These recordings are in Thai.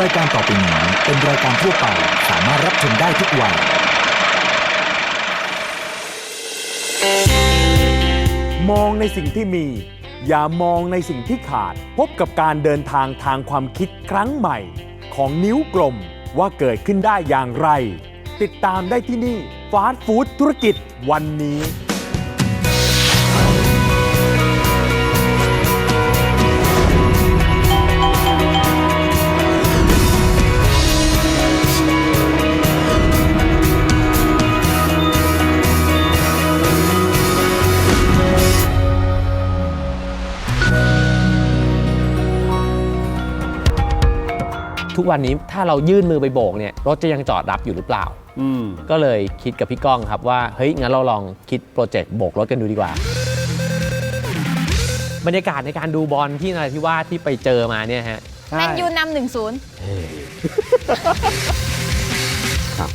รายการต่อไปนี้เป็นรายการทั่วไปสามารถรับชมได้ทุกวัย มองในสิ่งที่มี อย่ามองในสิ่งที่ขาด พบกับการเดินทางทางความคิดครั้งใหม่ ของนิ้วกลมว่าเกิดขึ้นได้อย่างไร ติดตามได้ที่นี่ฟาสต์ฟู้ดธุรกิจวันนี้ ทุกวันนี้ถ้าเรายื่นมือไปโบกเนี่ยรถจะยังจอดรับอยู่หรือเปล่าอืมก็เลยคิดกับพี่ก้องครับว่าเฮ้ยงั้นเราลองคิดโปรเจกต์โบกรถกันดูดีกว่า บรรยากาศในการดูบอลที่นราธิวาสที่ไปเจอมาเนี่ยฮะแมนยูนำหนึ่งศูนย์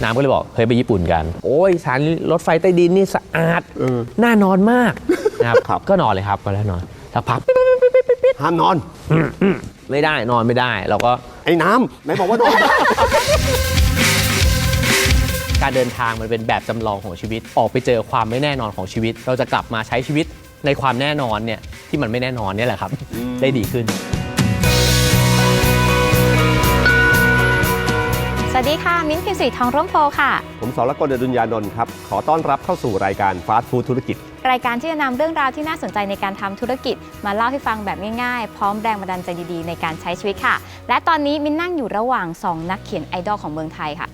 น้ำก็เลยบอกเฮ้ยไปญี่ปุ่นกัน โอ้ยสถารรถไฟใต้ดินนี่สะอาดเออน่านอนมากนะครับครับก็นอนเลยครับก็แล้วนอนสักพักห้ามนอน ไม่ได้นอนไม่ได้เราก็ไอ้น้ำไหนบอกว่านอนการเดินทางมันเป็นแบบจำลองของชีวิต ออกไปเจอความไม่แน่นอนของชีวิต เราจะกลับมาใช้ชีวิตในความแน่นอนเนี่ยที่มันไม่แน่นอนเนี่ยแหละครับ ได้ดีขึ้น สวัสดีค่ะ มิ้นท์พิมพ์สีทองร่มโพค่ะ ผมสรกลอดุญญานนท์ครับ ขอต้อนรับเข้าสู่รายการฟาสต์ฟู้ดธุรกิจ รายการที่จะนำเรื่องราวที่น่าสนใจในการทำธุรกิจ มาเล่าให้ฟังแบบง่ายๆ พร้อมแรงบันดาลใจดีๆ ในการใช้ชีวิตค่ะ และตอนนี้มิ้นนั่งอยู่ระหว่าง 2 นักเขียนไอดอลของเมืองไทยค่ะ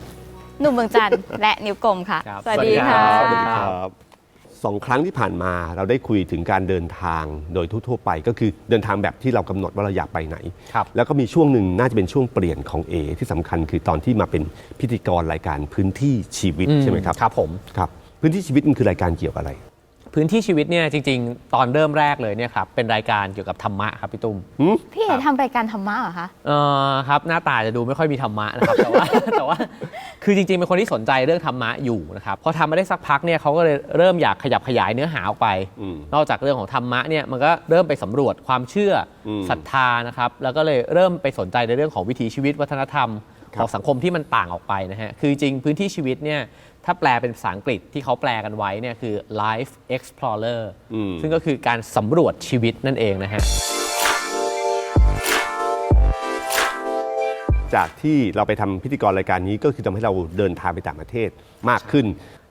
หนุ่มเมืองจันทร์ และนิวกลมค่ะ ครับสวัสดีค่ะสวัสดีครับ สองครั้งที่ผ่านมาเราได้คุยถึงการเดินทางโดยทั่วๆไป ก็คือเดินทางแบบที่เรากำหนดว่าเราอยากไปไหนครับแล้วก็มีช่วงหนึ่งน่าจะเป็นช่วงเปลี่ยนของเอที่สำคัญคือตอนที่มาเป็นพิธีกรรายการพื้นที่ชีวิตใช่ไหมครับครับผมครับพื้นที่ชีวิตมันคือรายการเกี่ยวกับอะไร พื้นที่ชีวิตเนี่ยจริง ๆ ตอนเริ่มแรกเลยเนี่ยครับเป็นรายการเกี่ยวกับธรรมะครับพี่ตุ้มพี่เอ๋ทำรายการธรรมะเหรอคะ เออครับหน้าตาจะดูไม่ค่อยมีธรรมะนะครับแต่ว่า แต่ว่าคือจริงๆเป็นคนที่สนใจเรื่องธรรมะอยู่นะครับพอทำมาได้สักพักเนี่ยเขาก็เลยเริ่มอยากขยับขยายเนื้อหาออกไป อืม นอกจากเรื่องของธรรมะเนี่ยมันก็เริ่มไปสำรวจความเชื่ออมศรัทธานะครับแล้วก็เลยเริ่มไปสนใจในเรื่องของวิถีชีวิตวัฒนธรรม ครัขบองสังคมที่มันต่างออกไปนะฮะคือจริงพื้นที่ชีวิตเนี่ย ถ้าแปลเป็นภาษาอังกฤษที่เขาแปลกันไว้เนี่ยคือ life explorer อืมซึ่งก็คือการสำรวจชีวิตนั่นเองนะฮะ จากที่เราไปทำพิธีกรรายการนี้ก็คือทำให้เราเดินทางไปต่างประเทศมากขึ้น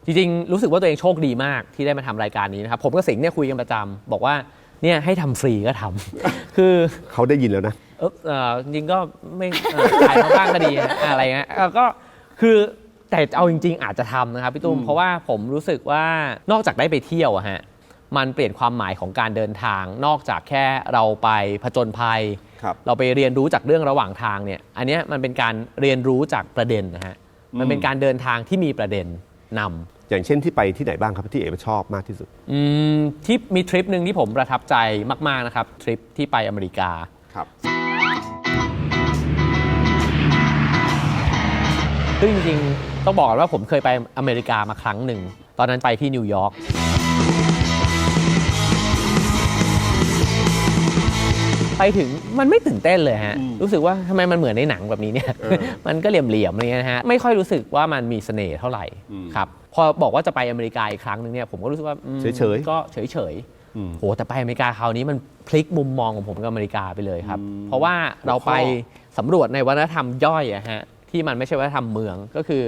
จริงๆ รู้สึกว่าตัวเองโชคดีมากที่ได้มาทำรายการนี้นะครับ ผมกับสิงห์เนี่ยคุยกันประจำบอกว่าเนี่ยให้ทำฟรีก็ทำ คือเขาได้ยินแล้วนะ เออเอ่อจริงๆก็ไม่เอ่อจ่ายมาบ้างก็ดีนะอะไรเงี้ยเอ่อก็คือ แต่เอาจริง ๆ อาจจะทำนะครับพี่ตุ้มเพราะว่าผมรู้สึกว่านอกจากได้ไปเที่ยวอะฮะมันเปลี่ยนความหมายของการเดินทาง นอกจากแค่เราไปผจญภัยครับเราไปเรียนรู้จากเรื่องระหว่างทางเนี่ยอันเนี้ยมันเป็นการเรียนรู้จากประเด็นนะฮะมันเป็นการเดินทางที่มีประเด็นนำอย่างเช่นที่ไปที่ไหนบ้างครับที่เอ๋ชอบมากที่สุดอืมที่มีทริปหนึ่งที่ผมประทับใจมากๆนะครับทริปที่ไปอเมริกาครับซึ่งจริงๆ ต้องบอกก่อนว่าผมเคยไปอเมริกามาครั้งหนึ่ง ตอนนั้นไปที่นิวยอร์กไปถึงมันไม่ตื่นเต้นเลยฮะ รู้สึกว่าทำไมมันเหมือนในหนังแบบนี้เนี่ย มันก็เหลี่ยมๆอะไรเงี้ยนะฮะ ไม่ค่อยรู้สึกว่ามันมีเสน่ห์เท่าไหร่ครับ พอบอกว่าจะไปอเมริกาอีกครั้งหนึ่งเนี่ยผมก็รู้สึกว่าอืมเฉยๆก็เฉยอืมๆโหแต่ไปอเมริกาคราวนี้มันพลิกมุมมองของผมกับอเมริกาไปเลยครับ เพราะว่าเราไปสำรวจในวัฒนธรรมย่อยอะฮะที่มันไม่ใช่วัฒนธรรมเมืองก็คือ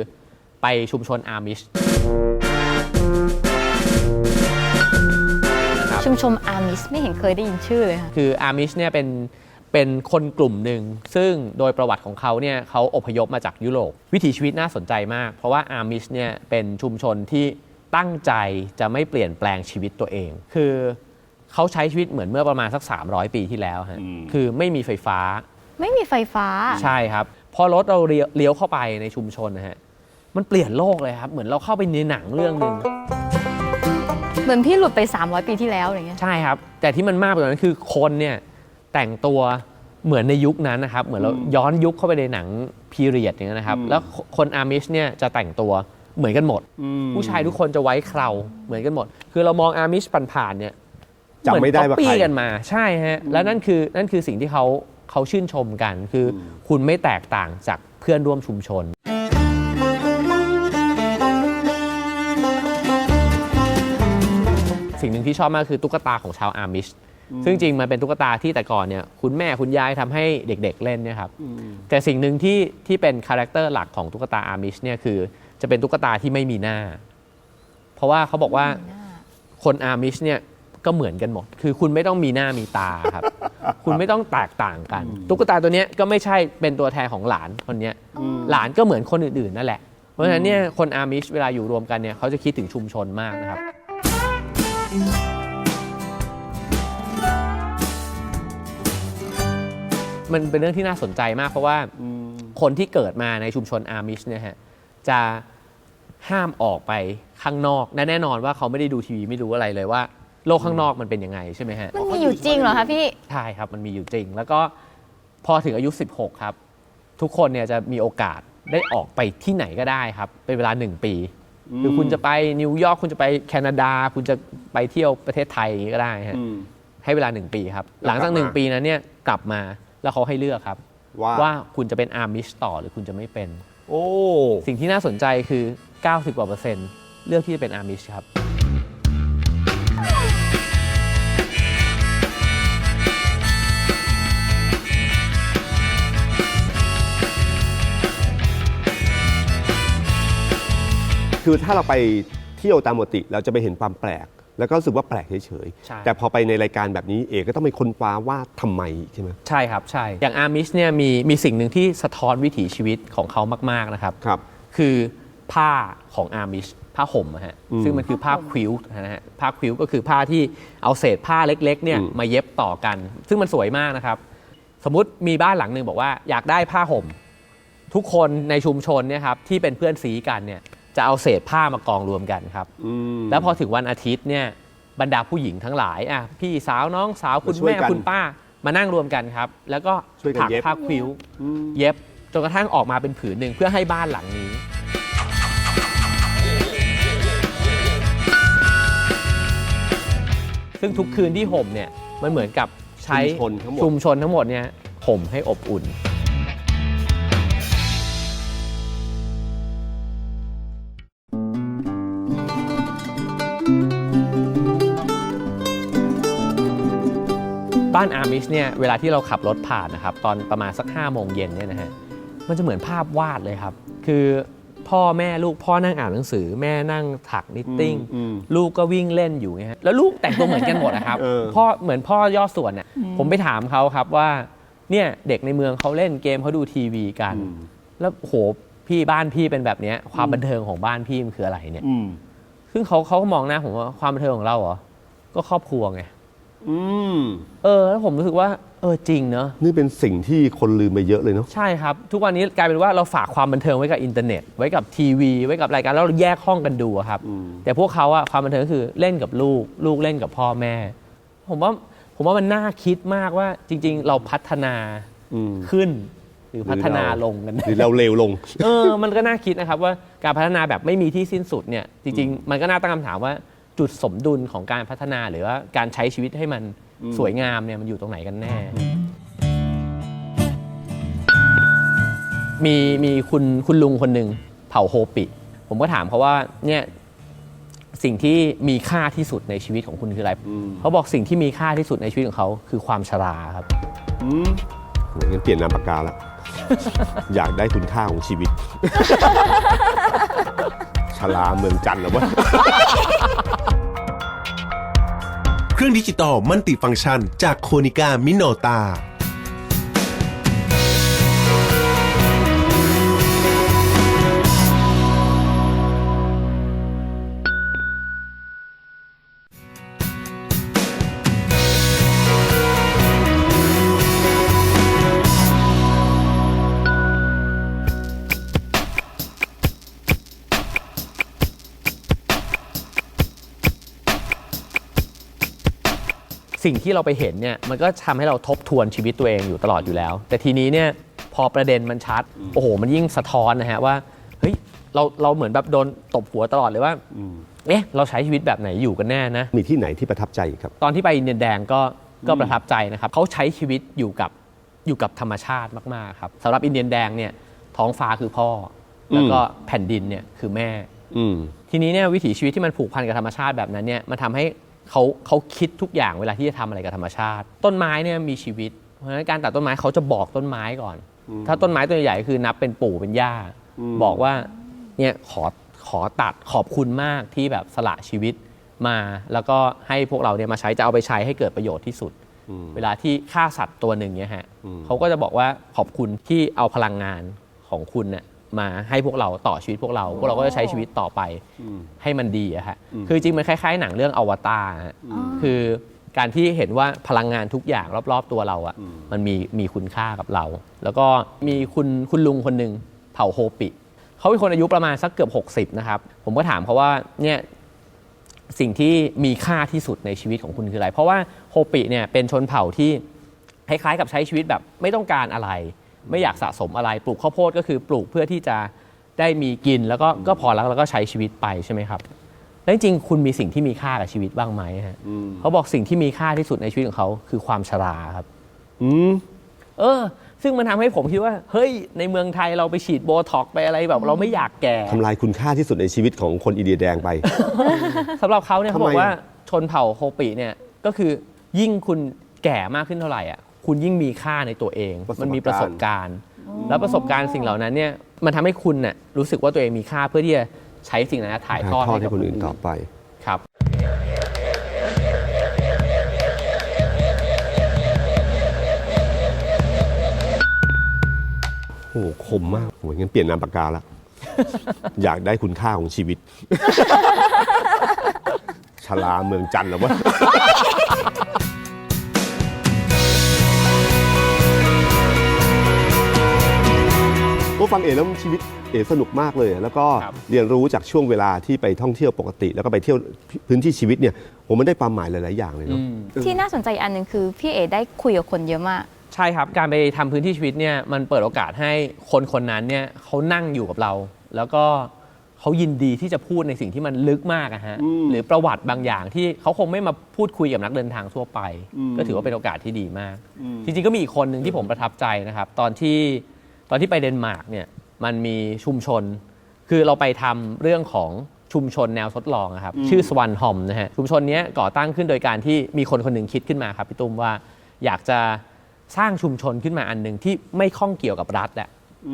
ไปชุมชนอาร์มิชครับชุมชนอามิสไม่เห็นเคยได้ยินชื่อเลยค่ะ คืออาร์มิชเนี่ยเป็นเป็นคนกลุ่มหนึ่ง ซึ่งโดยประวัติของเขาเนี่ยเขาอพยพมาจากยุโรป วิถีชีวิตน่าสนใจมาก เพราะว่าอาร์มิชเนี่ยเป็นชุมชนที่ตั้งใจจะไม่เปลี่ยนแปลงชีวิตตัวเอง คือเขาใช้ชีวิตเหมือนเมื่อประมาณสัก 300 ปีที่แล้วฮะอืมคือไม่มีไฟฟ้า ไม่มีไฟฟ้า ใช่ครับ พอรถเราเลี้ยวเลี้ยวเข้าไปในชุมชนนะฮะ มันเปลี่ยนโลกเลยครับ เหมือนเราเข้าไปในหนังเรื่องหนึ่งเหมือนพี่หลุดไป 300 ปีที่แล้วอะไรเงี้ยใช่ครับ แต่ที่มันมากไปกว่านั้นคือคนเนี่ยแต่งตัวเหมือนในยุคนั้นนะครับ เหมือนเราย้อนยุคเข้าไปในหนังพีเรียดอย่างนี้ยนะครับ แล้วคนอาร์มิชเนี่ยจะแต่งตัวเหมือนกันหมด ผู้ชายทุกคนจะไว้เคราเหมือนกันหมด คือเรามองอาร์มิชผ่านๆเนี่ยจำไม่ได้ว่าเหอนใคร copy กันมาใช่ฮะแล้วนั่นคือนั่นคือสิ่งที่เขาเขาชื่นชมกัน คืออคุณไม่แตกต่างจากเพื่อนร่วมชุมชน สิ่งหนึ่งที่ชอบมากคือตุ๊กตาของชาวอาร์มิช ซึ่งจริงมันเป็นตุ๊กตาที่แต่ก่อนเนี่ยคุณแม่คุณยายทำให้เด็กๆเล่นเนี่ยครับแต่สิ่งหนึ่งที่ที่เป็นคาแรคเตอร์หลักของตุ๊กตาอาร์มิชเนี่ยคือจะเป็นตุ๊กตาที่ไม่มีหน้า เพราะว่าเขาบอกว่าคนอาร์มิชเนี่ยก็เหมือนกันหมด คือคุณไม่ต้องมีหน้ามีตาครับ คุณไม่ต้องแตกต่างกัน ตุ๊กตาตัวเนี้ยก็ไม่ใช่เป็นตัวแทนของหลานคนเนี้ยหลานก็เหมือนคนอื่นๆนั่นแหละ เพราะฉะนั้นเนี่ยคนอาร์มิชเวลาอยู่รวมกันเนี่ยเขาจะคิดถึงชุมชนมากนะครับ มันเป็นเรื่องที่น่าสนใจมากเพราะว่าคนที่เกิดมาในชุมชนอาร์มิชเนี่ยฮะจะห้ามออกไปข้างนอกและแน่นอนว่าเขาไม่ได้ดูทีวีไม่รู้อะไรเลยว่า โลกข้างนอกมันเป็นยังไงใช่ไหมฮะมันมีอยู่จริงเหรอคะพี่ใช่ครับมันมีอยู่จริง แล้วก็พอถึงอายุ 16 ครับ ทุกคนเนี่ยจะมีโอกาสได้ออกไปที่ไหนก็ได้ครับ เป็นเวลา 1 ปีคือคุณจะไปนิวยอร์กคุณจะไปแคนาดา คุณจะไปเที่ยวประเทศไทยอย่างนี้ก็ได้ฮะให้เวลา 1 ปีครับ หลังจากแล้วกลับมา1ปีนั้นเนี่ยกลับมา แล้วเขาให้เลือกครับ ว่าว่าคุณจะเป็นอาร์มิชต่อหรือคุณจะไม่เป็น โอ้สิ่งที่น่าสนใจคือ 90กว่าเปอร์เซ็นต์เลือกที่จะเป็นอาร์มิชครับ คือถ้าเราไปเที่ยวตามปกติเราจะไปเห็นความแปลก แล้วก็รู้สึกว่าแปลกเฉยใช่ ๆ แต่พอไปในรายการแบบนี้เอกก็ต้องไปค้นคว้าว่าทำไมใช่ไหมใช่ครับใช่ อย่างอาร์มิชเนี่ยมีมีสิ่งหนึ่งที่สะท้อนวิถีชีวิตของเขามาก ๆ นะครับ ครับ คือผ้าของอาร์มิชผ้าห่มอะฮะอืมซึ่งมันคือผ้าควิลต์นะฮะผ้าควิลต์ก็คือผ้าที่เอาเศษผ้าเล็กๆเนี่ยอืมมาเย็บต่อกัน ซึ่งมันสวยมากนะครับ สมมุติมีบ้านหลังหนึ่งบอกว่าอยากได้ผ้าห่ม ทุกคนในชุมชนเนี่ยครับที่เป็นเพื่อนสีกันเนี่ย จะเอาเศษผ้ามากองรวมกันครับ อืม แล้วพอถึงวันอาทิตย์เนี่ยบรรดาผู้หญิงทั้งหลายอะพี่สาวน้องสาวคุณมาช่วยแม่กันคุณป้ามานั่งรวมกันครับ แล้วก็ช่วยกันถักเย็บ ผ้าควิลต์เย็บจนกระทั่งออกมาเป็นผืนหนึ่งเพื่อให้บ้านหลังนี้ ซึ่งทุกคืนที่ห่มเนี่ยมันเหมือนกับใช้ชุมชนทั้งหมด ชุมชนทั้งหมดเนี่ยห่มให้อบอุ่น บ้านอาร์มิชเนี่ยเวลาที่เราขับรถผ่านนะครับตอนประมาณสัก5้าโมงเย็นเนี่ยนะฮะมันจะเหมือนภาพวาดเลยครับ คือพ่อแม่ลูกพ่อนั่งอ่านหนังสือ แม่นั่งถักนิตติ้งอืม ลูกก็วิ่งเล่นอยู่ไงฮะแล้วลูกแต่งตัวเหมือนกันหมดนะครับเออ พ่อเหมือนพ่อย่อส่วนน่ะผมไปถามเขาครับว่าเนี่ยเด็กในเมืองเขาเล่นเกมเขาดูทีวีกันอืมแล้วโหพี่บ้านพี่เป็นแบบเนี้ยความบันเทิงของบ้านพี่มันคืออะไรเนี่ย อืม ซึ่งเขาเขาก็มองหน้าผมว่าความบันเทิงของเราเหรอ ก็ครอบครัวไง อืมเออแล้วผมรู้สึกว่า เออจริงเนอะนี่เป็นสิ่งที่คนลืมไปเยอะเลยเนาะใช่ครับ ทุกวันนี้กลายเป็นว่าเราฝากความบันเทิงไว้กับอินเทอร์เน็ต ไว้กับทีวี ไว้กับรายการแล้วเราแยกห้องกันดูอะครับอืมแต่พวกเขาอะความบันเทิงก็คือเล่นกับลูก ลูกเล่นกับพ่อแม่ ผมว่าผมว่ามันน่าคิดมากว่าจริง ๆ เราพัฒนาอืมขึ้น หรือพัฒนาหรือเราลงกัน หรือเราเลวลง เออ มันก็น่าคิดนะครับว่าการพัฒนาแบบไม่มีที่สิ้นสุดเนี่ย จริง ๆ มันก็น่าตั้งคำถามว่า จุดสมดุลของการพัฒนาหรือว่าการใช้ชีวิตให้มันสวยงามเนี่ยมันอยู่ตรงไหนกันแน่ มีมีคุณคุณลุงคนหนึ่งเผ่าโฮปิ ผมก็ถามเขาว่าเนี่ยสิ่งที่มีค่าที่สุดในชีวิตของคุณคืออะไรอืมเขาบอกสิ่งที่มีค่าที่สุดในชีวิตของเขาคือความชราครับอืมงั้นเปลี่ยนนามปากกาละ อยากได้คุณค่าของชีวิตชลาเมืองจันทร์เหรอวะ เครื่องดิจิตอลมัลติฟังก์ชัน จากโคนิก้ามิโนตา สิ่งที่เราไปเห็นเนี่ยมันก็ทำให้เราทบทวนชีวิตตัวเองอยู่ตลอดอยู่แล้ว แต่ทีนี้เนี่ยพอประเด็นมันชัด โอ้โห มันยิ่งสะท้อนนะฮะว่าเฮ้ยเราเราเหมือนแบบโดนตบหัวตลอดเลยว่าเอ๊ะเราใช้ชีวิตแบบไหนอยู่กันแน่นะมีที่ไหนที่ประทับใจอีกครับ ตอนที่ไปอินเดียแดงก็ก็ประทับใจนะครับเขาใช้ชีวิตอยู่กับอยู่กับธรรมชาติมากๆครับสำหรับอินเดียแดงเนี่ยท้องฟ้าคือพ่ออมแล้วก็แผ่นดินเนี่ยคือแม่อืมทีนี้เนี่ยวิถีชีวิตที่มันผูกพันกับธรรมชาติแบบนั้นเนี่ยมันทำให้ เขาเขาคิดทุกอย่างเวลาที่จะทำอะไรกับธรรมชาติ ต้นไม้เนี่ยมีชีวิต เพราะฉะนั้นการตัดต้นไม้เขาจะบอกต้นไม้ก่อน ถ้าต้นไม้ตัวใหญ่คือนับเป็นปู่เป็นย่า บอกว่าเนี่ยขอขอตัดขอบคุณมากที่แบบสละชีวิตมา แล้วก็ให้พวกเราเนี่ยมาใช้จะเอาไปใช้ให้เกิดประโยชน์ที่สุด เวลาที่ฆ่าสัตว์ตัวหนึ่งเนี่ยฮะเขาก็จะบอกว่าขอบคุณที่เอาพลังงานของคุณเนี่ย มาให้พวกเราต่อชีวิตพวกเรา พวกเราก็จะใช้ชีวิตต่อไปให้มันดีอะฮะคือจริงมันคล้ายๆ หนังเรื่องอวตารฮะคือการที่เห็นว่าพลังงานทุกอย่างรอบๆตัวเราอะ่ะมันมีมีคุณค่ากับเรา แล้วก็มีคุณคุณลุงคนหนึ่งเผ่าโฮปิ เขาเป็นคนอายุประมาณสักเกือบ 60 นะครับ ผมก็ถามเขาว่าเนี่ยสิ่งที่มีค่าที่สุดในชีวิตของคุณคืออะไร เพราะว่าโฮปิเนี่ยเป็นชนเผ่าที่คล้ายๆกับใช้ชีวิตแบบไม่ต้องการอะไร ไม่อยากสะสมอะไร ปลูกข้าวโพดก็คือปลูกเพื่อที่จะได้มีกินแล้วก็ก็พอแล้วแล้วก็ใช้ชีวิตไปใช่ไหมครับ แล้วจริงๆคุณมีสิ่งที่มีค่ากับชีวิตบ้างไหมฮะเขาบอกสิ่งที่มีค่าที่สุดในชีวิตของเขาคือความชราครับอืมเออ ซึ่งมันทำให้ผมคิดว่า เฮ้ย ในเมืองไทยเราไปฉีดโบท็อกซ์ไปอะไรแบบ เราไม่อยากแก่ทำลายคุณค่าที่สุดในชีวิตของคนอินเดียแดงไปสำหรับเขาเนี่ยเขาบอทำไมกว่าอะชนเผ่าโฮปิเนี่ยก็คือยิ่งคุณแก่มากขึ้นเท่าไหร่อะ คุณยิ่งมีค่าในตัวเองมันมีประสบการณ์ แล้วประสบการณ์สิ่งเหล่านั้นเนี่ยมันทำให้คุณน่ะรู้สึกว่าตัวเองมีค่าเพื่อที่จะใช้สิ่งนั้นถ่ายทอดทอดให้ให้กับคนอื่นต่อไป ครับ โอ้โหคมมากโอ้ยงั้นเปลี่ยนนามปากกาละ อยากได้คุณค่าของชีวิต ชลาเมืองจันทร์เหรอวะ ก็ฟังเอ๋แล้วชีวิตเอ๋สนุกมากเลย แล้วก็ครับ เรียนรู้จากช่วงเวลาที่ไปท่องเที่ยวปกติ แล้วก็ไปเที่ยวพื้นที่ชีวิตเนี่ยผมมันได้ความหมายหลาย ๆ อย่างเลยเนาะ ที่น่าสนใจอีกอันหนึ่งคือพี่เอได้คุยกับคนเยอะมาก ใช่ครับการไปทำพื้นที่ชีวิตเนี่ยมันเปิดโอกาสให้คนคนนั้นเนี่ยเขานั่งอยู่กับเรา แล้วก็เขายินดีที่จะพูดในสิ่งที่มันลึกมากอะฮะหรือประวัติบางอย่างที่เขาคงไม่มาพูดคุยกับนักเดินทางทั่วไป ก็ถือว่าเป็นโอกาสที่ดีมาก จริงๆก็มีอีกคนหนึ่งที่ผมประทับใจนะครับ ตอนที่ ตอนที่ไปเดนมาร์กเนี่ยมันมีชุมชน คือเราไปทำเรื่องของชุมชนแนวทดลองอะครับ ชื่อสวันฮอมนะฮะชุมชนเนี้ยก่อตั้งขึ้นโดยการที่มีคนคนหนึ่งคิดขึ้นมาครับพี่ตุ้มว่าอยากจะสร้างชุมชนขึ้นมาอันหนึ่งที่ไม่ข้องเกี่ยวกับรัฐอะ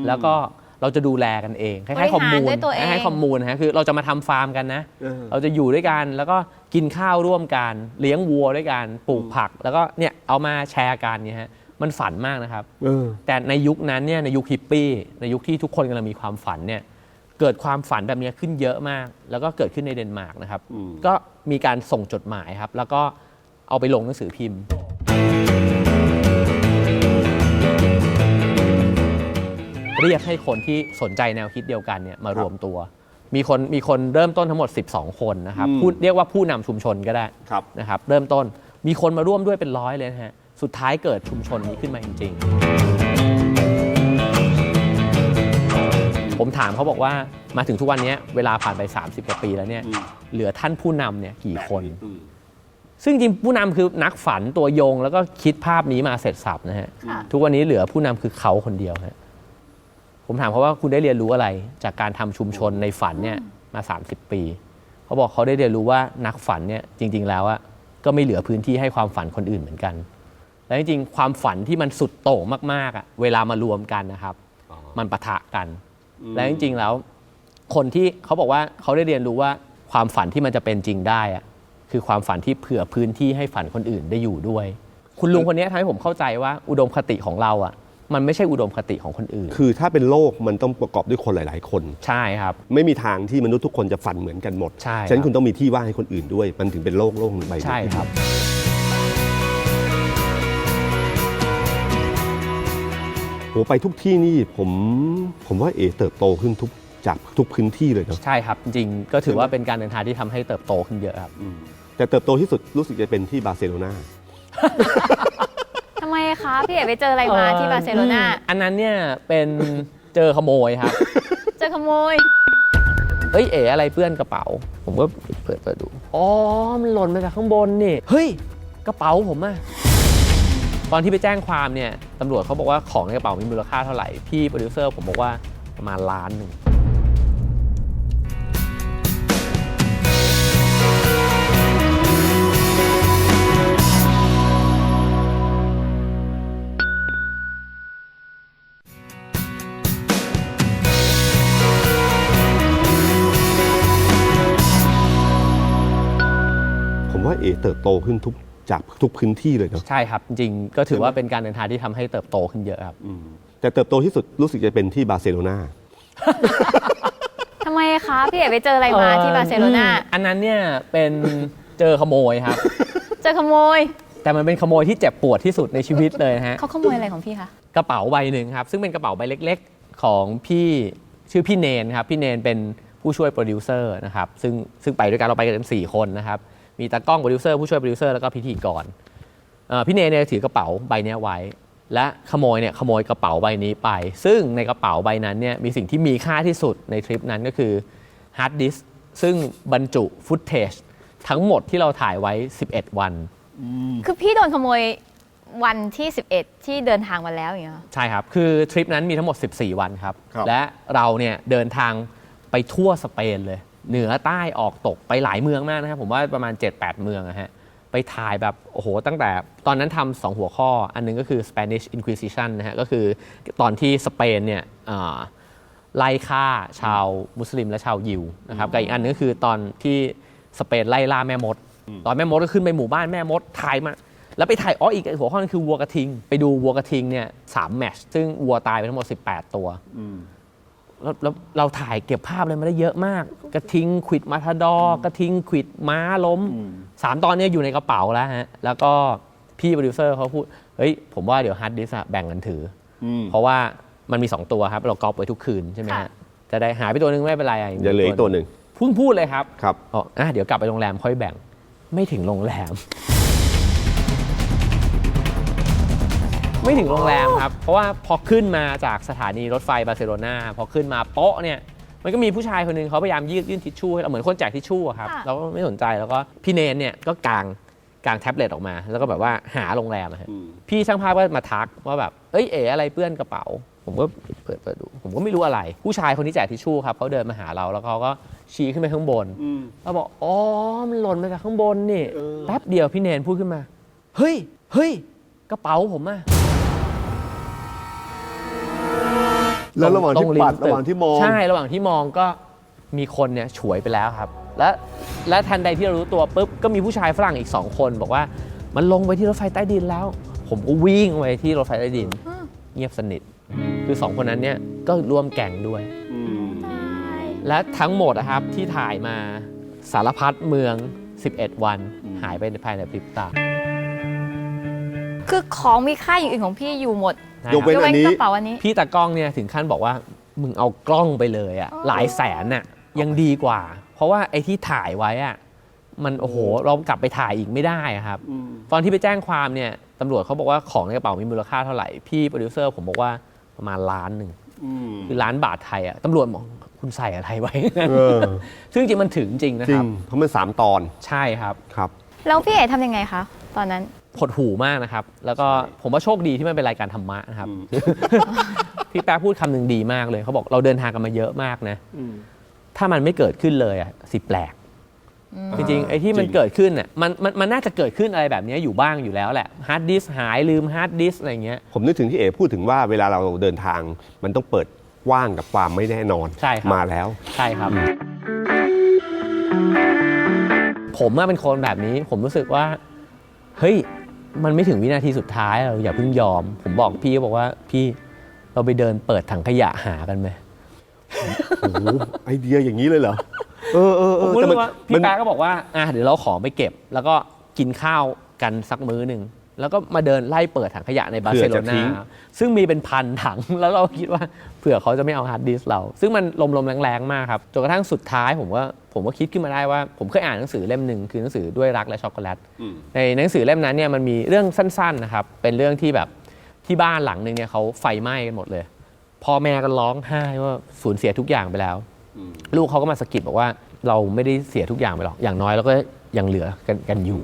แล้วก็เราจะดูแลกันเองคล้ายๆคอมมูนบริหารด้วยตัวเอง คล้ายๆคอมมูนนะฮะคือเราจะมาทำฟาร์มกันนะเราจะอยู่ด้วยกันแล้วก็กินข้าวร่วมกัน เลี้ยงวัวด้วยกันปลูกผัก แล้วก็เนี่ยเอามาแชร์กันเนี่ยฮะ มันฝันมากนะครับ เออ แต่ในยุคนั้นเนี่ยในยุคฮิปปี้ในยุคที่ทุกคนกำลังมีความฝันเนี่ยเกิดความฝันแบบนี้ขึ้นเยอะมาก แล้วก็เกิดขึ้นในเดนมาร์กนะครับ อืม ก็มีการส่งจดหมายครับ แล้วก็เอาไปลงหนังสือพิมพ์ เรียกให้คนที่สนใจแนวคิดเดียวกันเนี่ยมารวมตัว มีคนมีคนเริ่มต้นทั้งหมด 12 คนนะครับพูดเรียกว่าผู้นำชุมชนก็ได้ ครับ นะครับเริ่มต้นมีคนมาร่วมด้วยเป็นร้อยเลยนะฮะ สุดท้ายเกิดชุมชนนี้ขึ้นมาจริง ๆ ผมถามเขาบอกว่ามาถึงทุกวันนี้เวลาผ่านไป 30กว่าปีแล้วเนี่ยเหลือท่านผู้นำเนี่ยกี่คน ซึ่งจริงผู้นำคือนักฝันตัวยง แล้วก็คิดภาพนี้มาเสร็จสับนะฮะค่ะ ทุกวันนี้เหลือผู้นำคือเขาคนเดียวฮะผมถามเขาว่าคุณได้เรียนรู้อะไร จากการทำชุมชนในฝันเนี่ยมา 30 ปี เขาบอกเขาได้เรียนรู้ว่านักฝันเนี่ยจริง ๆ แล้วอะก็ไม่เหลือพื้นที่ให้ความฝันคนอื่นเหมือนกัน และจริงๆความฝันที่มันสุดโต่งมากๆอะเวลามารวมกันนะครับมันปะทะกัน และจริงๆแล้ว คนที่เขาบอกว่าเขาได้เรียนรู้ว่าความฝันที่มันจะเป็นจริงได้อะคือความฝันที่เผื่อพื้นที่ให้ฝันคนอื่นได้อยู่ด้วย คุณลุงคนนี้ทำให้ผมเข้าใจว่าอุดมคติของเราอะ มันไม่ใช่อุดมคติของคนอื่น คือถ้าเป็นโลกมันต้องประกอบด้วยคนหลาย ๆ คน ใช่ครับ ไม่มีทางที่มนุษย์ทุกคนจะฝันเหมือนกันหมดใช่ฉะนั้นครับ คุณต้องมีที่ว่างให้คนอื่นด้วย มันถึงเป็นโลกโลกหนึ่งใบนี้ ใช่ครับ โหไปทุกที่นี่ผมผมว่าเอเติบโตขึ้นทุกจากทุกพื้นที่เลยเนาะใช่ครับ จริงๆก็ถือว่าเป็นการเดินทางที่ทำให้เติบโตขึ้นเยอะครับ แต่เติบโตที่สุดรู้สึกจะเป็นที่บาร์เซโลนา ทำไมคะพี่เอไปเจออะไรมาที่บาร์เซโลนาอันนั้นเนี่ยเป็นเจอขโมยครับ เจอขโมย เอ้ยเอ๋อะไรเปื้อนกระเป๋า ผมก็เปิดเปิดดู อ๋อ มันหล่นมาจากข้างบนนี่ เฮ้ย กระเป๋าผมอะ ตอนที่ไปแจ้งความเนี่ยตำรวจเขาบอกว่าของในกระเป๋ามีมูลค่าเท่าไหร่ พี่โปรดิวเซอร์ผมบอกว่าประมาณล้านหนึ่งผมว่าเอเติบโตขึ้นทุก จากทุกพื้นที่เลยเนาะใช่ครับ จริงๆก็ถือว่าเป็นการเดินทางที่ทำให้เติบโตขึ้นเยอะครับ แต่เติบโตที่สุดรู้สึกจะเป็นที่บาร์เซโลนาทำไมคะพี่เอ๋ไปเจออะไรมาที่บาร์เซโลนาอืมอันนั้นเนี่ยเป็นเจอขโมยครับ เจอขโมยแต่มันเป็นขโมยที่เจ็บปวดที่สุดในชีวิตเลยนะฮะ เขาขโมยอะไรของพี่คะ กระเป๋าใบหนึ่งครับ ซึ่งเป็นกระเป๋าใบเล็กๆ ของพี่ชื่อพี่เนนครับ พี่เนนเป็นผู้ช่วยโปรดิวเซอร์นะครับ ซึ่งซึ่งไปด้วยกันเราไปกันสี่คนนะครับ มีตากล้องโปรดิวเซอร์ผู้ช่วยโปรดิวเซอร์แล้วก็พิธีกรเอ่อพี่เนนเนี่ยถือกระเป๋าใบเนี้ยไว้ และขโมยเนี่ยขโมยกระเป๋าใบนี้ไป ซึ่งในกระเป๋าใบนั้นเนี่ยมีสิ่งที่มีค่าที่สุดในทริปนั้นก็คือฮาร์ดดิสซึ่งบรรจุฟุตเทจทั้งหมดที่เราถ่ายไว้ 11 วัน คือพี่โดนขโมยวันที่ 11 ที่เดินทางมาแล้วอย่างเงี้ยเหรอใช่ครับ คือทริปนั้นมีทั้งหมด 14 วันครับครับและเราเนี่ยเดินทางไปทั่วสเปนเลย เหนือใต้ออกตกไปหลายเมืองมากนะครับ ผมว่าประมาณ 7-8 เมืองอะฮะไปถ่ายแบบโอ้โหตั้งแต่ตอนนั้นทำสองหัวข้อ อันหนึงก็คือ Spanish Inquisition นะฮะก็คือตอนที่สเปนเนี่ยอ่าไล่ฆ่าชาวมุสลิมและชาวยิวนะครับกับอีกอันนึงก็คือตอนที่สเปนไล่ล่าแม่มด ตอนแม่มดก็ขึ้นไปหมู่บ้านแม่มดถ่ายมาแล้วไปถ่ายอ๋ออีกหัวข้อนึงคือวัวกระทิง ไปดูวัวกระทิงเนี่ยสามแมตช์ซึ่งวัวตายไปทั้งหมด 18 ตัว แล้วแล้วเราถ่ายเก็บภาพอะไรมาได้เยอะมาก กระทิงขวิดมาทาดอร์กระทิงขวิดม้าล้มสามตอนเนี้ยอยู่ในกระเป๋าแล้วฮะแล้วก็พี่โปรดิวเซอร์เขาพูดเฮ้ยผมว่าเดี๋ยวฮาร์ดดิสก์อะแบ่งกันถืออเพราะว่ามันมี 2 ตัวครับเรากรอบไว้ทุกคืนใช่ไหมฮะค่ะจะได้หายไปตัวหนึงไม่เป็นไรอะอย่าเหลืออีกตัวหนึ่งเพิ่งพูดเลยครับครับบอกอะเดี๋ยวกลับไปโรงแรมค่อยแบ่งไม่ถึงโรงแรม ไม่ถึงโรงแรมครับ เพราะว่าพอขึ้นมาจากสถานีรถไฟบาร์เซโลนาพอขึ้นมาโป๊ะเนี่ยมันก็มีผู้ชายคนหนึงเขาพยายามยื่นยื่นทิชชู่ให้เราเหมือนคนแจกทิชชู่อะครับค่ะเราก็ไม่สนใจแล้วก็พี่เนนเนี่ยก็กางกางแท็บเล็ตออกมา แล้วก็แบบว่าหาโรงแรมอะฮะพี่ช่างภาพก็มาทักว่าแบบเอ้ยเอ๋อะไรเปื้อนกระเป๋า ผมก็เปิดเปิดดู ผมก็ไม่รู้อะไร ผู้ชายคนที่แจกทิชชู่ครับเขาเดินมาหาเราแล้วเขาก็ชี้ขึ้นไปข้างบนเราบอกอ๋อมันหล่นมาจากข้างบนนี่แป๊บเดียวพี่เนนพูดขึ้นมา เฮ้ยเฮ้ยกระเป๋าผมอะ แล้วระหว่างที่ตริมปัดตึกระหว่างที่มอง ใช่ระหว่างที่มองก็มีคนเนี่ยฉวยไปแล้วครับ และและทันใดที่เรารู้ตัวปุ๊บก็มีผู้ชายฝรั่งอีกสองคน บอกว่ามันลงไปที่รถไฟใต้ดินแล้ว ผมก็วิ่งไปที่รถไฟใต้ดิน เงียบสนิท คือสองคนนั้นเนี่ยก็ร่วมแก่งด้วยและทั้งหมดนะครับที่ถ่ายมาสารพัดเมือง 11 วัน หายไปในภายในพริบตา คือของมีค่าอย่างอื่นของพี่อยู่หมดยกเว้ยกอัเว้นนนี้ กระเป๋าอันนี้ พี่ตากล้องเนี่ยถึงขั้นบอกว่ามึงเอากล้องไปเลยอะอ๋อหลายแสนน่ะยังดีกว่า เพราะว่าไอ้ที่ถ่ายไว้อะมันโอ้โหเรากลับไปถ่ายอีกไม่ได้อะครับ ตอนที่ไปแจ้งความเนี่ยตำรวจเขาบอกว่าของในกระเป๋ามีมูลค่าเท่าไหร่พี่โปรดิวเซอร์ผมบอกว่าประมาณล้านหนึ่งคือล้านบาทไทยอะตำรวจบอกคุณใส่อะไรไว้ เออ ซึ่งจริงมันถึงจริงนะจริคงรับ เพราะมันสามตอนใช่ครับ ครับ แล้วพี่เอ๋ทำยังไงคะ ตอนนั้น หดหูมากนะครับ แล้วก็ผมว่าโชคดีที่มันเป็นรายการธรรมะนะครับ พี่แป๊ะพูดคำหนึ่งดีมากเลยเขาบอกเราเดินทางกันมาเยอะมากนะถ้ามันไม่เกิดขึ้นเลยอะสิแปลก จริงๆไอ้ที่มันจริงเกิดขึ้นน่ะมันมันมันน่าจะเกิดขึ้นอะไรแบบนี้อยู่บ้างอยู่แล้วแหละฮาร์ดดิสหายลืมฮาร์ดดิสอะไรเงี้ยผมนึกถึงที่เอ๋พูดถึงว่าเวลาเราเดินทาง มันต้องเปิดกว้างกับความไม่แน่นอนใช่ครับมาแล้ว ใช่ครับ ผมอะเป็นคนแบบนี้ ผมรู้สึกว่า เฮ้ย มันไม่ถึงวินาทีสุดท้ายเราอย่าเพิ่งยอม ผมบอกพี่ก็บอกว่าพี่เราไปเดินเปิดถังขยะหากันไหมโอ้โหไอเดียอย่างนี้เลยเหรอเออเออเอผมอก็แต่รู้มันว่ามัพี่นแป๊ะก็บอกว่าอะเดี๋ยวเราของไปเก็บ แล้วก็กินข้าวกันสักมื้อหนึ่ง แล้วก็มาเดินไล่เปิดถังขยะในบาร์เซโลนาซึ่งมีเป็นพันถัง แล้วเราคิดว่าเผื่อเขาจะไม่เอาฮาร์ดดิสก์เรา ซึ่งมันลมๆแรงๆมากครับจนกระทั่งสุดท้ายผมว่าผมก็คิดขึ้นมาได้ว่า ผมเคยอ่านหนังสือเล่มหนึ่งคือหนังสือด้วยรักและช็อกโกแลตในหนังสือเล่มนั้นเนี่ยมันมีเรื่องสั้นๆนะครับเป็นเรื่องที่แบบที่บ้านหลังหนึ่งเนี่ยเขาไฟไหม้กันหมดเลยพ่อแม่ก็ร้องไห้ว่าสูญเสียทุกอย่างไปแล้วลูกเขาก็มาสะกิดบอกว่าเราไม่ได้เสียทุกอย่างไปหรอกอย่างน้อยเราก็ยังเหลือกันกันอยู่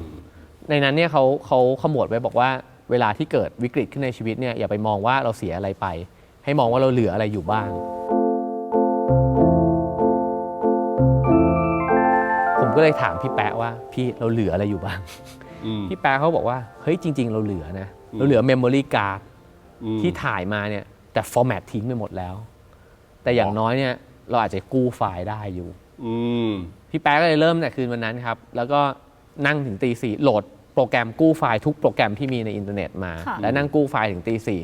ในนั้นเนี่ยเขาเขาขมวดไว้บอกว่าเวลาที่เกิดวิกฤตขึ้นในชีวิตเนี่ยอย่าไปมองว่าเราเสียอะไรไป ให้มองว่าเราเหลืออะไรอยู่บ้าง ผมก็เลยถามพี่แปะว่าพี่เราเหลืออะไรอยู่บ้างอืมพี่แปะเขาบอกว่าเฮ้ยจริง ๆ เราเหลือนะอืมเราเหลือเมมโมรี่การ์ดอืมที่ถ่ายมาเนี่ยแต่ฟอร์แมตทิ้งไปหมดแล้ว แต่อย่างน้อยเนี่ยเราอาจจะกู้ไฟล์ได้อยู่อืมพี่แป๊ะก็เลยเริ่มแต่คืนวันนั้นครับ แล้วก็นั่งถึงตีสี่โหลด โปรแกรมกู้ไฟล์ทุกโปรแกรมที่มีในอินเทอร์เน็ตมา ค่ะ แล้วนั่งกู้ไฟล์ถึงตีสี่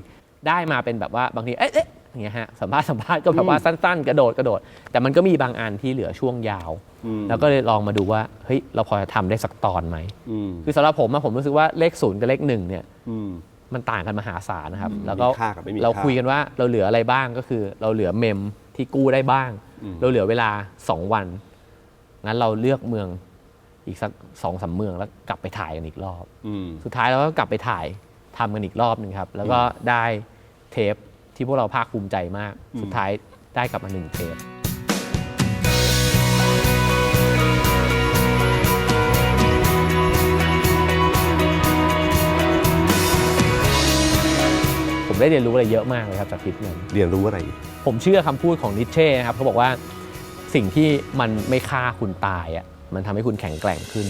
ได้มาเป็นแบบว่าบางที เอ๊ะเอ๊ะอย่างเงี้ยฮะสัมภาษณ์สัมภาษณ์ก็แบบว่าสั้นๆ กระโดดกระโดด แต่มันก็มีบางอันที่เหลือช่วงยาว อืม แล้วก็เลยลองมาดูว่าเฮ้ยเราพอจะทำได้สักตอนไหม อืมคือสำหรับผมอะผมรู้สึกว่าเลขศูนย์กับเลขหนึ่งเนี่ย อืม มันต่างกันมหาศาลนะครับ แล้วก็มีค่ากับไม่มีเราค่าคุยกันว่าเราเหลืออะไรบ้างก็คือ เราเหลือเมมที่กู้ได้บ้างอืมเราเหลือเวลา 2 วัน งั้นเราเลือกเมือง อีกสักสองสามเมืองแล้วกลับไปถ่ายกันอีกรอบ อืม สุดท้ายเราก็กลับไปถ่ายทำกันอีกรอบหนึ่งครับ แล้วก็ได้เทปที่พวกเราภาคภูมิใจมาก อืม สุดท้ายได้กลับมาหนึ่งเทป ผมได้เรียนรู้อะไรเยอะมากเลยครับจากทริปนั้น เรียนรู้อะไรผมเชื่อคำพูดของนิเช่นะครับเขาบอกว่าสิ่งที่มันไม่ฆ่าคุณตายอะ มันทำให้คุณแข็งแกร่งขึ้น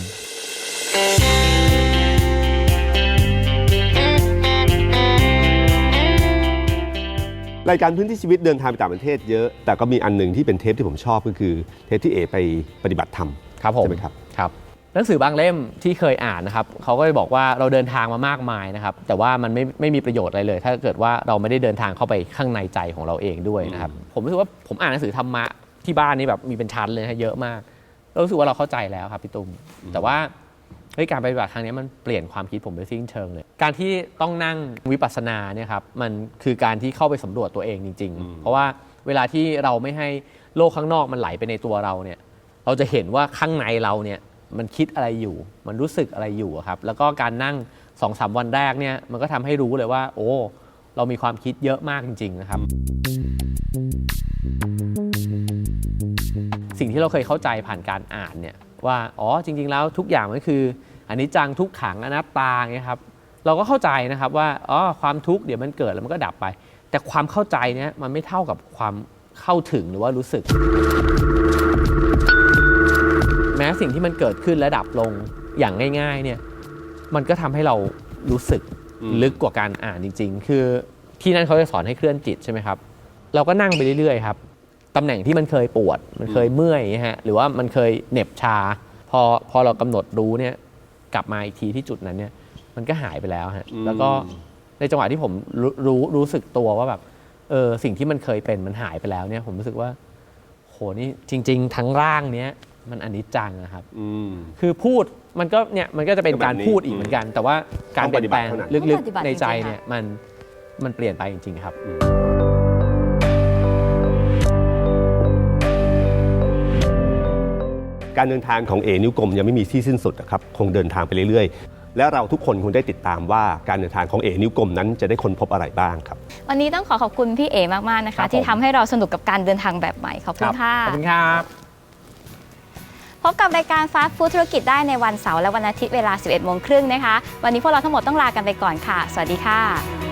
รายการพื้นที่ชีวิตเดินทางไปต่างประเทศเยอะ แต่ก็มีอันหนึ่งที่เป็นเทปที่ผมชอบก็คือเทปที่เอไปปฏิบัติธรรมครับผมใช่ไหมครับครับหนังสือบางเล่มที่เคยอ่านนะครับเขาก็จะบอกว่าเราเดินทางมามากมายนะครับแต่ว่ามันไม่ไม่มีประโยชน์อะไรเลย ถ้าเกิดว่าเราไม่ได้เดินทางเข้าไปข้างในใจของเราเองด้วยนะครับผมรู้สึกว่าผมอ่านหนังสือธรรมะที่บ้านนี่แบบมีเป็นชั้นเลยนะเยอะมาก เรารู้สึกว่าเราเข้าใจแล้วครับพี่ตุ้มแต่ว่าเฮ้ยการปฏิบัติครั้งนี้มันเปลี่ยนความคิดผมโดยสิ้นเชิงเลย การที่ต้องนั่งวิปัสสนาเนี่ยครับมันคือการที่เข้าไปสำรวจตัวเองจริง ๆ เพราะว่าเวลาที่เราไม่ให้โลกข้างนอกมันไหลไปในตัวเราเนี่ย เราจะเห็นว่าข้างในเราเนี่ยมันคิดอะไรอยู่ มันรู้สึกอะไรอยู่อะครับ แล้วก็การนั่งสองสามวันแรกเนี่ยมันก็ทำให้รู้เลยว่า โอ้ เรามีความคิดเยอะมากจริง ๆ นะครับ สิ่งที่เราเคยเข้าใจผ่านการอ่านเนี่ยว่าอ๋อจริง ๆ แล้วทุกอย่างมันคืออันนี้จังทุกขังอนัตตาเงี้ยครับเราก็เข้าใจนะครับว่าอ๋อความทุกข์เดี๋ยวมันเกิดแล้วมันก็ดับไป แต่ความเข้าใจเนี่ยมันไม่เท่ากับความเข้าถึงหรือว่ารู้สึก แม้สิ่งที่มันเกิดขึ้นและดับลงอย่างง่ายๆเนี่ยมันก็ทำให้เรารู้สึกอืมลึกกว่าการอ่านจริง ๆ คือที่นั่นเขาจะสอนให้เคลื่อนจิตใช่ไหมครับ เราก็นั่งไปเรื่อยๆครับ ตำแหน่งที่มันเคยปวด มันเคยเมื่อยอย่างเงี้ยฮะหรือว่ามันเคยเหน็บชา พอพอเรากำหนดรู้เนี่ยกลับมาอีกทีที่จุดนั้นเนี่ย มันก็หายไปแล้วฮะอืมแล้วก็ในจังหวะที่ผมรู้รู้รู้สึกตัวว่าแบบเออสิ่งที่มันเคยเป็นมันหายไปแล้วเนี่ย ผมรู้สึกว่า โหนี่จริง ๆ ทั้งร่างเนี้ยมันอนิจจังนะครับอืมคือพูดมันก็เนี่ยมันก็จะเป็นการก็แบบนี้พูดอีกเหมือนกัน แต่ว่าการเปลี่ยนแปลงต้องปฏิบัติเท่านั้นลึต้องกปฏิบัติๆในใจจริงๆเนี่ยมันมันเปลี่ยนไปจริง ๆ ครับ การเดินทางของเอนิ้วกลมยังไม่มีที่สิ้นสุดนะครับคงเดินทางไปเรื่อยๆ และเราทุกคนคงได้ติดตามว่าการเดินทางของเอนิ้วกลมนั้นจะได้ค้นพบอะไรบ้างครับ วันนี้ต้องขอขอบคุณพี่เอมากๆนะครัคะ บผม ที่ทำให้เราสนุกกับการเดินทางแบบใหม่ขอบคุณค่ะ ขอบคุณครับ พบกับรายการฟาสต์ฟู้ดธุรกิจได้ในวันเสาร์และวันอาทิตย์เวลา 11 โมงครึ่งนะคะ วันนี้พวกเราทั้งหมดต้องลากันไปก่อนค่ะ สวัสดีค่ะ